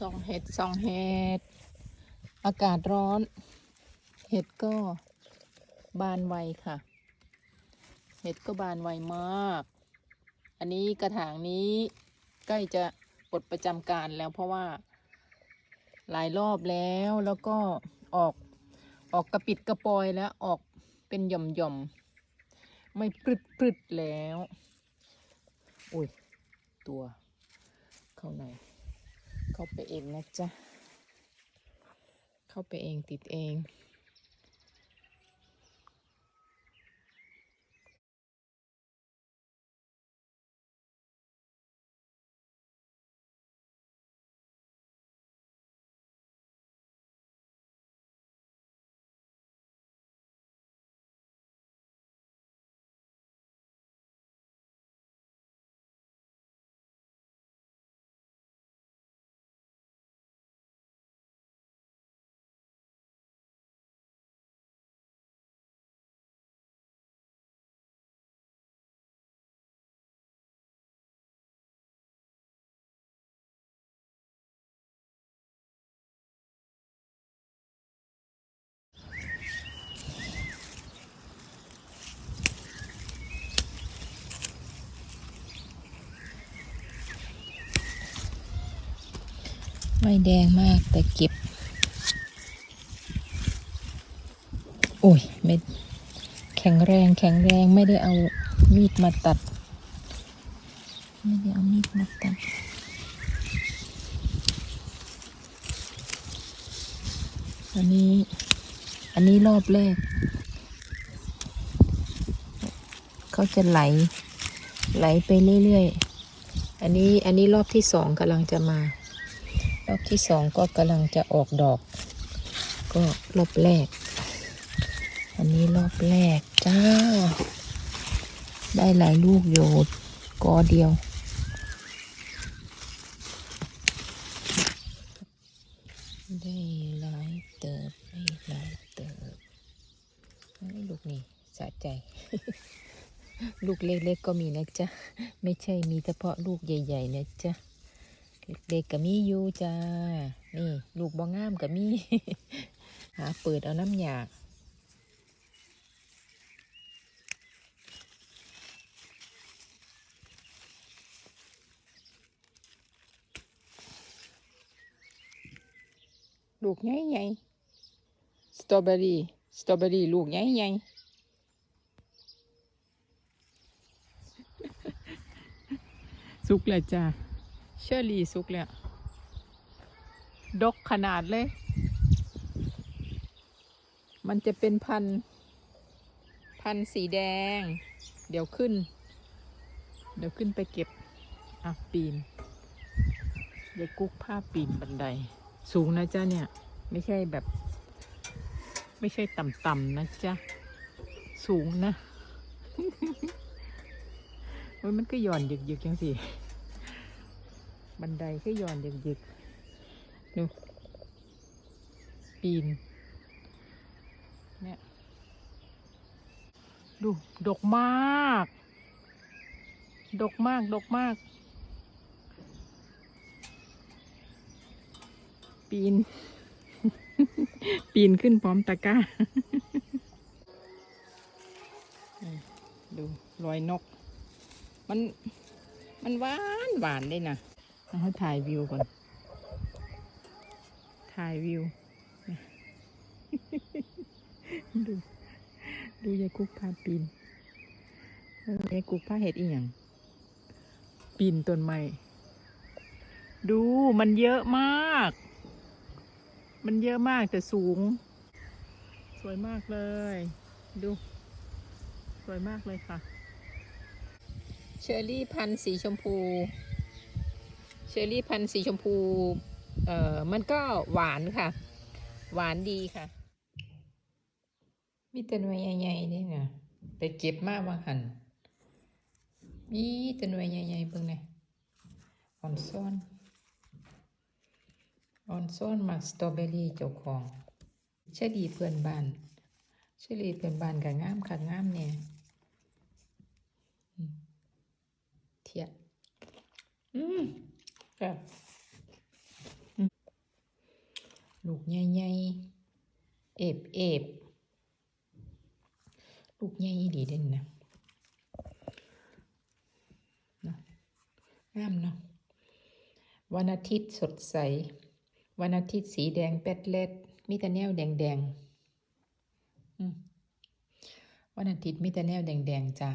ส่องเห็ดส่องเห็ด อากาศร้อน เห็ดก็บานไวค่ะ เห็ดก็บานไวมาก อันนี้กระถางนี้ใกล้จะปลดประจำการแล้วเพราะว่า หลายรอบแล้วแล้วก็ออกออกกระปิดกระปอยแล้วออกเป็นหย่อมหย่อมไม่ปรึดปรึดแล้ว อุ้ย ตัวเข้าใน เข้าไปเองนะจ๊ะ เข้าไปเองติดเอง ไม่แดงมากแต่เก็บ โอ้ยไม่แข็งแรงแข็งแรงไม่ได้เอามีดมาตัด ไม่ได้เอามีดมาตัดอันนี้ อันนี้รอบแรก เขาจะไหล ไหลไปเรื่อยๆ อันนี้ อันนี้รอบที่สองกำลังจะมา รอบที่สองก็กำลังจะออกดอก ก็รอบแรก อันนี้รอบแรกจ้า ได้หลายลูกโยดกอเดียว ได้หลายเติบได้หลายเติบไอ้ลูกนี่สะใจ ลูกเล็กๆก็มีนะจ๊ะ ไม่ใช่มีเฉพาะลูกใหญ่ ๆ นะจ๊ะ เด็กๆก็มีอยู่จ้า นี่ ลูกบ่งงามก็มี หาเปิดเอาน้ำยาลูกใหญ่ๆสตรอเบอรี่ สตรอเบอรี่ลูกใหญ่ๆสุกแล้วจ้า เชอรี่สุกแล้วดกขนาดเลย มันจะเป็นพัน พันสีแดง เดี๋ยวขึ้น เดี๋ยวขึ้นไปเก็บ อะ ปีน เดี๋ยวกุ๊กผ้าปีนบันได สูงนะจ๊ะเนี่ย ไม่ใช่แบบ ไม่ใช่ต่ำๆนะจ๊ะ สูงนะเฮ้ยมันก็หย่อนหยึกๆจังสิ บันไดก็หย่อนหยึกๆดูปีน เนี่ย ดู ดกมาก ดกมาก ดกมาก ปีน ปีนขึ้นพร้อมตะกร้า ดูรอยนก มัน มันหวานหวานเลยนะ ให้ถ่ายวิวก่อน ถ่ายวิว ดูดูยายกุ๊กพาปีนเออยายกุ๊กพาเห็ดอีหยังปีนต้นไม้ดูมันเยอะมาก มันเยอะมากแต่สูง สวยมากเลย ดู สวยมากเลยค่ะ เชอร์รี่พันธุ์สีชมพู เชอรี่พันธุ์สีชมพู เอ่อ มันก็หวานค่ะ หวานดีค่ะ มีแต่หน่วยใหญ่ๆนี่นะไปเก็บมาว่าหัน มีแต่หน่วยใหญ่ๆเบิ่งไงอ่อนซอนอ่อนซอนมักสตรอเบอรี่เจ้าของเชอรี่เพื่อนบ้านเชอรี่เพื่อนบ้านก็งามค่ะงามเนี่ยเทียอืม ครับลูกใหญ่ๆเอฟเอฟลูกใหญ่ดีเด่นนะนะงามเนาะวันอาทิตย์สดใส วันอาทิตย์สีแดงแปดเล็ดมีแต่แนวแดงๆอืมวันอาทิตย์มีแต่แนวแดงๆจ้ะ